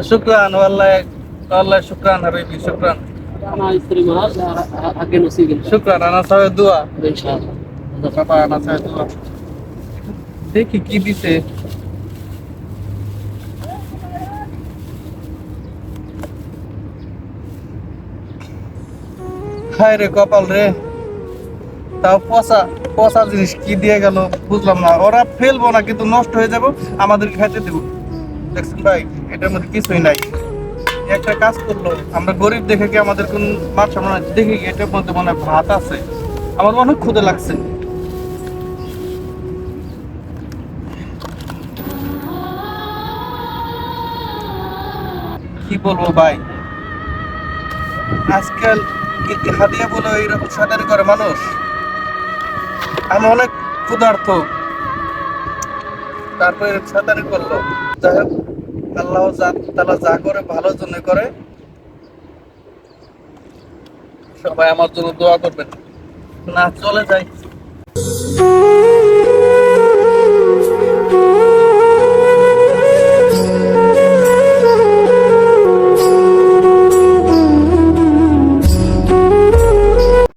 شكرا والله والله شكرا حبيبي شكرا انا اشتري مال حق نصيب شكرا انا سوي دعاء ان شاء الله বাবা আনা চাই দোয়া দেখি কি দিছে হায় রে কপাল রে তাও পচা পচা জিনিস কি দিয়ে গেল বুঝলাম না ওরা ফেলবো না কিন্তু নষ্ট হয়ে যাবো আমাদের খাইতে দেবো দেখছেন ভাই, এটার মধ্যে কিছুই নাই। একটা কাজ করল, আমরা গরিব দেখে কি আমাদের কোন সম্মান আছে? দেখি এটার মধ্যে মনে ভাত আছে? আমার অনেক ক্ষুদে লাগছে। কি বলব ভাই? আজকাল কি হাদিয়া বলে এইরকম সাদারি করে মানুষ। আমি অনেক ক্ষুধার্ত। তারপরে সাদারি করল। যাই হোক। আল্লাহ তালা যা করে ভালোর জন্য করে। সবাই আমার জন্য দোয়া করবেন। না, চলে যাই।